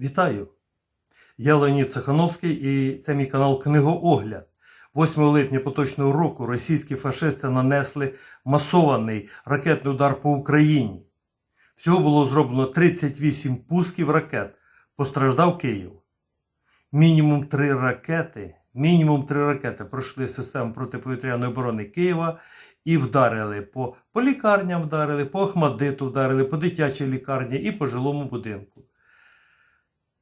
Вітаю! Я Леонід Цехановський і це мій канал Книгоогляд. 8 липня поточного року російські фашисти нанесли масований ракетний удар по Україні. Всього було зроблено 38 пусків ракет. Постраждав Київ. Мінімум 3 ракети, мінімум 3 ракети пройшли систему протиповітряної оборони Києва і вдарили по, по лікарням, вдарили, по Ахмадиту вдарили, по дитячій лікарні і по жилому будинку.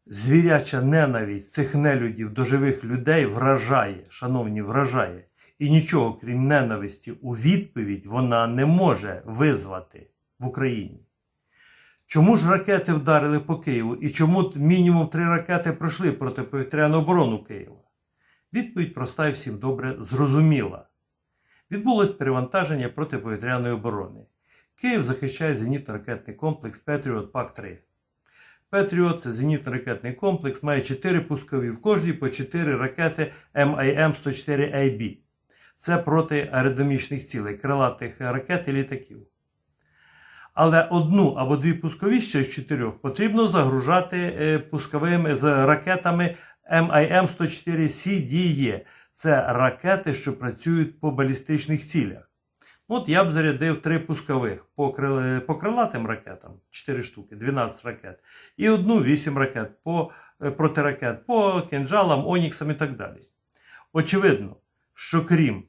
Звіряча ненависть цих нелюдів до живих людей вражає, шановні, вражає. І нічого, крім ненависті, у відповідь вона не може визвати в Україні. Чому ж ракети вдарили по Києву і чому мінімум три ракети пройшли протиповітряну оборону Києва? Відповідь проста і всім добре зрозуміла. Відбулось перевантаження протиповітряної оборони. Київ захищає зенітно-ракетний комплекс Петріот ПАК-3. Петріот це зенітно-ракетний комплекс, має 4 пускові в кожній по 4 ракети MIM-104AB. Це проти аеродинамічних цілей, крилатих ракет і літаків. Але одну або дві пускові ще з чотирьох потрібно загружати е, пусковими з ракетами MIM-104CDE. Це ракети, що працюють по балістичних цілях. От я б зарядив три пускових по, по крилатим ракетам, 4 штуки, 12 ракет, і одну 8 ракет по е, протиракет, по кинджалам, оніксам і так далі. Очевидно, що крім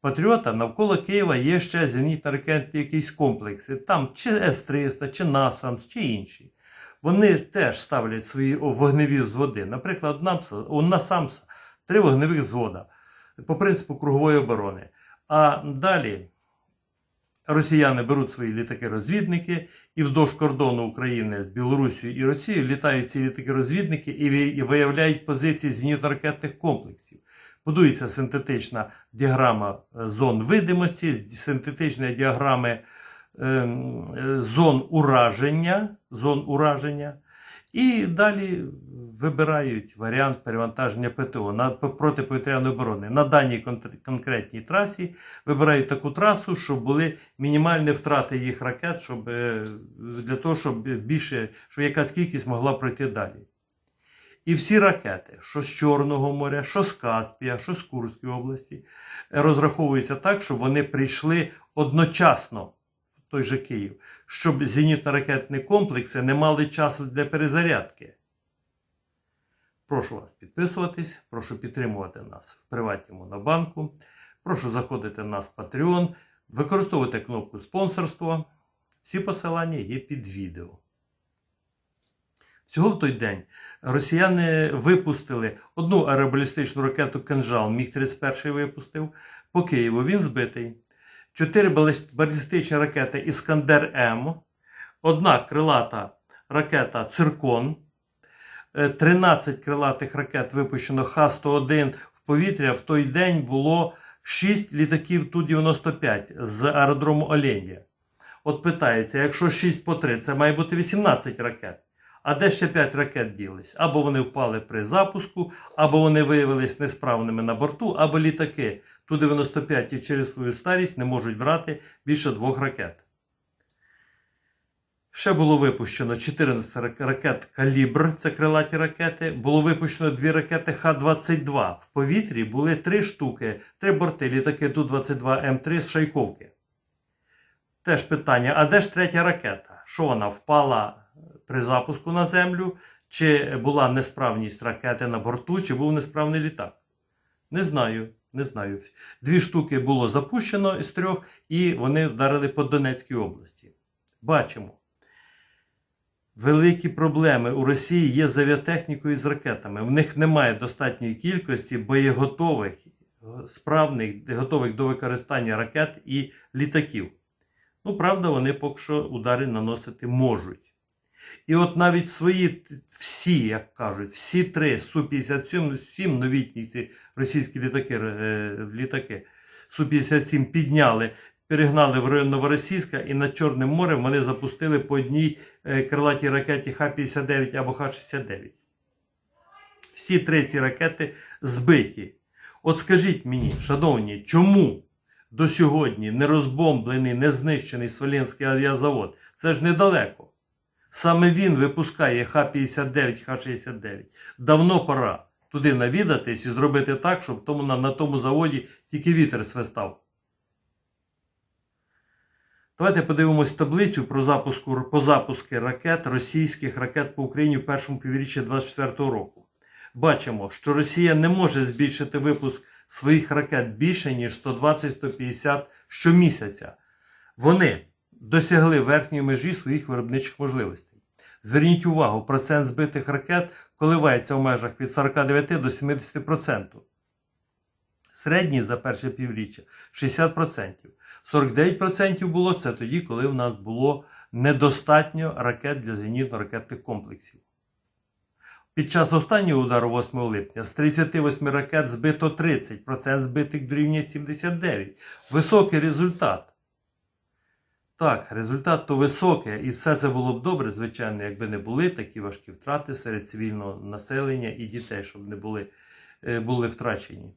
Патріота навколо Києва є ще зенітно-ракетні якісь комплекси, там чи С-300, чи НАСАМС, чи інші. Вони теж ставлять свої вогневі взводи. Наприклад, у НАСАМСа три вогневих взвода по принципу кругової оборони. А далі росіяни беруть свої літаки-розвідники і вздовж кордону України з Білорусією і Росією літають ці літаки-розвідники і виявляють позиції зенітно-ракетних комплексів. Будується синтетична діаграма е, зон видимості, синтетичні діаграми е, зон ураження, зон ураження. І далі вибирають варіант перевантаження ПТО на протиповітряної оборони. На даній конкретній трасі вибирають таку трасу, щоб були мінімальні втрати їх ракет, щоб, для того, щоб більше, щоб якась кількість могла пройти далі. І всі ракети, що з Чорного моря, що з Каспія, що з Курської області, розраховуються так, щоб вони прийшли одночасно той же Київ, щоб зенітно-ракетні комплекси не мали часу для перезарядки. Прошу вас підписуватись, прошу підтримувати нас в приваті Монобанку, прошу заходити на нас в Patreon, використовуйте кнопку спонсорства. Всі посилання є під відео. Всього в той день росіяни випустили одну аеробалістичну ракету Кинжал, Міг-31 випустив по Києву. Він збитий. Чотири балістичні ракети Іскандер М, одна крилата ракета Циркон, 13 крилатих ракет випущено Х-101 в повітря. В той день було 6 літаків Ту-95 з аеродрому Оленя. От питається, якщо 6 по 3, це має бути 18 ракет. А де ще 5 ракет ділись? Або вони впали при запуску, або вони виявились несправними на борту, або літаки Ту-95 і через свою старість не можуть брати більше двох ракет. Ще було випущено 14 ракет Калібр, це крилаті ракети. Було випущено 2 ракети Х-22. В повітрі були 3 штуки, 3 борти літаки Ту-22М3 з Шайковки. Теж питання: а де ж третя ракета? Що вона впала? при запуску на землю, чи була несправність ракети на борту, чи був несправний літак. Не знаю. Не знаю. Дві штуки було запущено з трьох, і вони вдарили по Донецькій області. Бачимо. Великі проблеми у Росії є з авіатехнікою і з ракетами. В них немає достатньої кількості боєготових, справних, готових до використання ракет і літаків. Ну, правда, вони поки що удари наносити можуть. І от навіть свої всі, як кажуть, всі три Су-57 новітні ці російські літаки літаки Су-57 підняли, перегнали в район Новоросійська і над Чорним морем вони запустили по одній крилатій ракеті Х-59 або Х-69. Всі три ці ракети збиті. От скажіть мені, шановні, чому до сьогодні не розбомблений, не знищений Смоленський авіазавод? Це ж недалеко. Саме він випускає Х-59, Х-69. Давно пора туди навідатись і зробити так, щоб тому, на, на тому заводі тільки вітер свистав. Давайте подивимось таблицю про запуску, по запуски ракет, російських ракет по Україні в першому півріччі 2024 року. Бачимо, що Росія не може збільшити випуск своїх ракет більше, ніж 120-150 щомісяця. Вони досягли верхньої межі своїх виробничих можливостей. Зверніть увагу, процент збитих ракет коливається в межах від 49 до 70%. Середній за перше півріччя 60%. 49% було це тоді, коли в нас було недостатньо ракет для зенітно-ракетних комплексів. Під час останнього удару 8 липня з 38 ракет збито 30, процент збитих дорівнює 79. Високий результат. Так, результат то високий, і все це було б добре, звичайно, якби не були такі важкі втрати серед цивільного населення і дітей, щоб не були, е, були втрачені.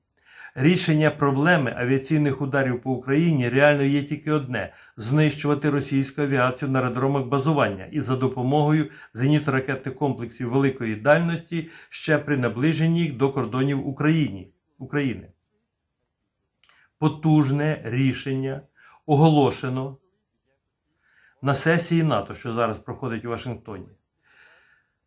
Рішення проблеми авіаційних ударів по Україні реально є тільки одне: знищувати російську авіацію на аеродромах базування і за допомогою зенітно-ракетних комплексів великої дальності ще при наближенні їх до кордонів Україні, України. Потужне рішення оголошено на сесії НАТО, що зараз проходить у Вашингтоні.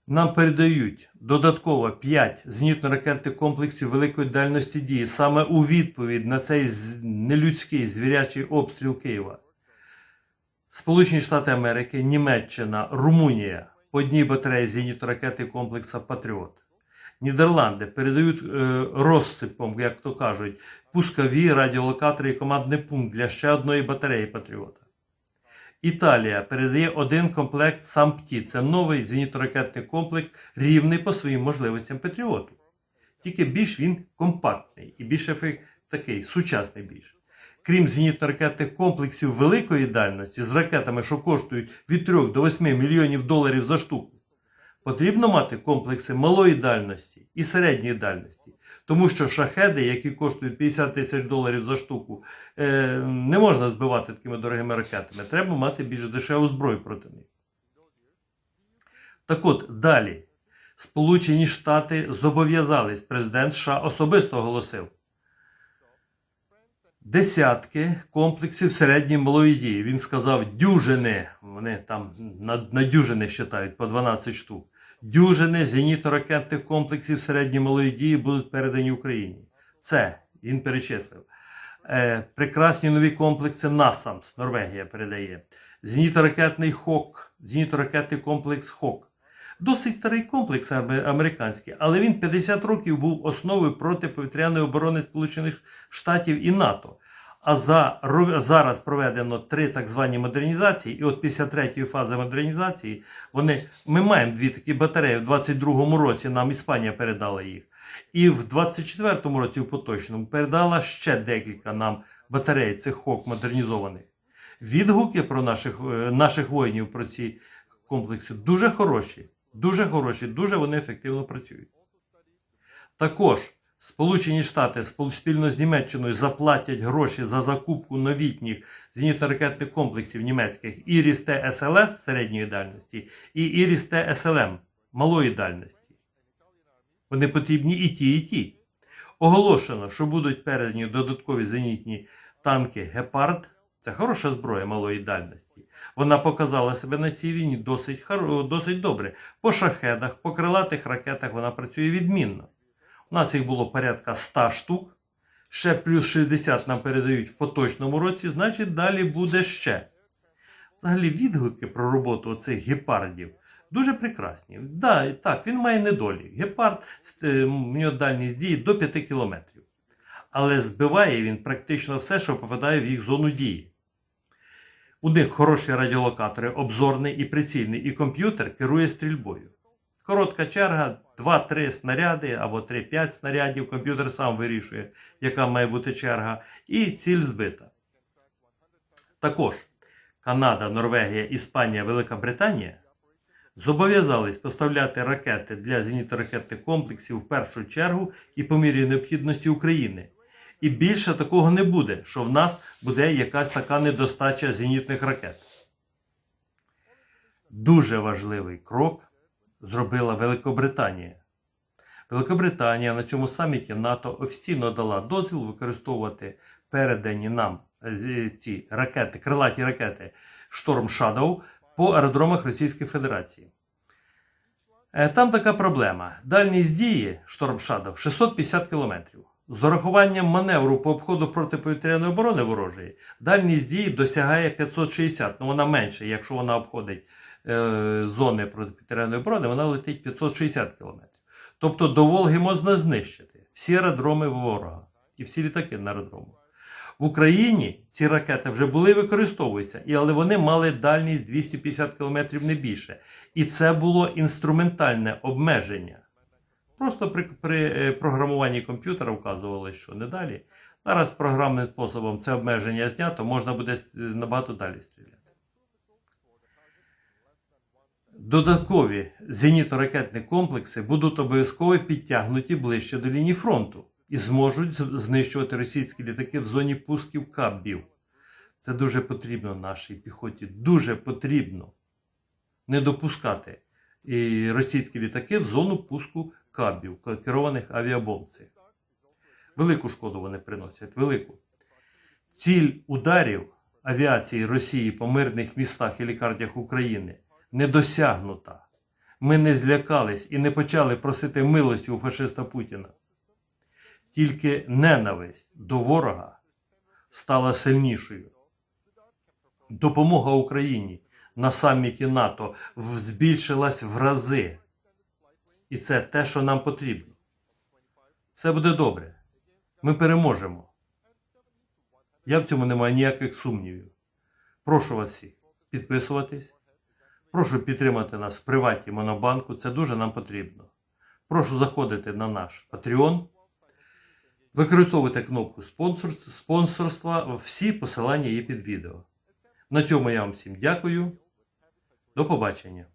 Нам передають додатково 5 зенітно-ракетних комплексів великої дальності дії саме у відповідь на цей нелюдський звірячий обстріл Києва. Сполучені Штати Америки, Німеччина, Румунія по одній батареї зенітно-ракетних комплексів Патріот. Нідерланди передають е, розсипом, як то кажуть, пускові радіолокатори і командний пункт для ще одної батареї Патріота. Італія передає один комплект САМПТІ. Це новий зенітно-ракетний комплекс, рівний по своїм можливостям Патріоту. Тільки більш він компактний і більш ефект такий сучасний більш. Крім зенітно-ракетних комплексів великої дальності з ракетами, що коштують від 3 до 8 мільйонів доларів за штуку, потрібно мати комплекси малої дальності і середньої дальності. Тому що шахеди, які коштують 50 тисяч доларів за штуку, е, не можна збивати такими дорогими ракетами. Треба мати більш дешеву зброю проти них. Так от, далі. Сполучені Штати зобов'язались, президент США особисто оголосив. Десятки комплексів середньої малої дії. Він сказав дюжини. Вони там на, на дюжини вважають по 12 штук. Дюжини зенітно-ракетних комплексів середньої малої дії будуть передані Україні. Це він перечислив. Е, прекрасні нові комплекси NASAMS, Норвегія передає. Зенітно-ракетний ХОК, зенітно-ракетний комплекс ХОК. Досить старий комплекс американський, але він 50 років був основою протиповітряної оборони Сполучених Штатів і НАТО. А за, зараз проведено три так звані модернізації, і от після третьої фази модернізації вони, ми маємо дві такі батареї. В 22-му році нам Іспанія передала їх. І в 24-му році, в поточному, передала ще декілька нам батарей цих хок модернізованих. Відгуки про наших, е, наших воїнів про ці комплекси дуже хороші. Дуже хороші, дуже вони ефективно працюють. Також Сполучені Штати спільно з Німеччиною заплатять гроші за закупку новітніх зенітно-ракетних комплексів німецьких Іріс Т СЛС середньої дальності і Іріс Т СЛМ малої дальності. Вони потрібні і ті, і ті. Оголошено, що будуть передані додаткові зенітні танки Гепард. Це хороша зброя малої дальності. Вона показала себе на цій війні досить, досить добре. По шахедах, по крилатих ракетах вона працює відмінно. У нас їх було порядка 100 штук. Ще плюс 60 нам передають в поточному році, значить далі буде ще. Взагалі, відгуки про роботу оцих гепардів дуже прекрасні. Да, так, він має недолік. Гепард е, в нього дальність дії до 5 кілометрів. Але збиває він практично все, що попадає в їх зону дії. У них хороші радіолокатори, обзорний і прицільний, і комп'ютер керує стрільбою. Коротка черга, 2-3 снаряди або 3-5 снарядів. Комп'ютер сам вирішує, яка має бути черга, і ціль збита. Також Канада, Норвегія, Іспанія, Велика Британія зобов'язались поставляти ракети для зенітно-ракетних комплексів в першу чергу і по мірі необхідності України. І більше такого не буде, що в нас буде якась така недостача зенітних ракет. дуже важливий крок зробила Великобританія. Великобританія на цьому саміті НАТО офіційно дала дозвіл використовувати передані нам е, ці ракети, крилаті ракети Шторм Shadow по аеродромах Російської Федерації. Е, Там така проблема. Дальність дії Шторм Shadow 650 км. З урахуванням маневру по обходу протиповітряної оборони ворожої, дальність дії досягає 560, ну вона менше, якщо вона обходить е, зони протиповітряної оборони, вона летить 560 км. Тобто до Волги можна знищити всі аеродроми ворога і всі літаки на аеродрому. В Україні ці ракети вже були використовуються, але вони мали дальність 250 км не більше. І це було інструментальне обмеження. Просто при, при е, програмуванні комп'ютера вказували, що не далі. Зараз програмним способом це обмеження знято, можна буде е, набагато далі стріляти. Додаткові зенітно-ракетні комплекси будуть обов'язково підтягнуті ближче до лінії фронту і зможуть знищувати російські літаки в зоні пусків кабів. Це дуже потрібно нашій піхоті. Дуже потрібно не допускати і російські літаки в зону пуску кабів, керованих авіабомб. Велику шкоду вони приносять, велику. Ціль ударів авіації Росії по мирних містах і лікарнях України не досягнута. Ми не злякались і не почали просити милості у фашиста Путіна. Тільки ненависть до ворога стала сильнішою. Допомога Україні на саміті НАТО збільшилась в рази. І це те, що нам потрібно. Все буде добре. Ми переможемо. Я в цьому не маю ніяких сумнівів. Прошу вас всіх підписуватись. Прошу підтримати нас в приваті Монобанку. Це дуже нам потрібно. Прошу заходити на наш Patreon. використовувати кнопку спонсор- спонсорства. Всі посилання є під відео. На цьому я вам всім дякую. До побачення.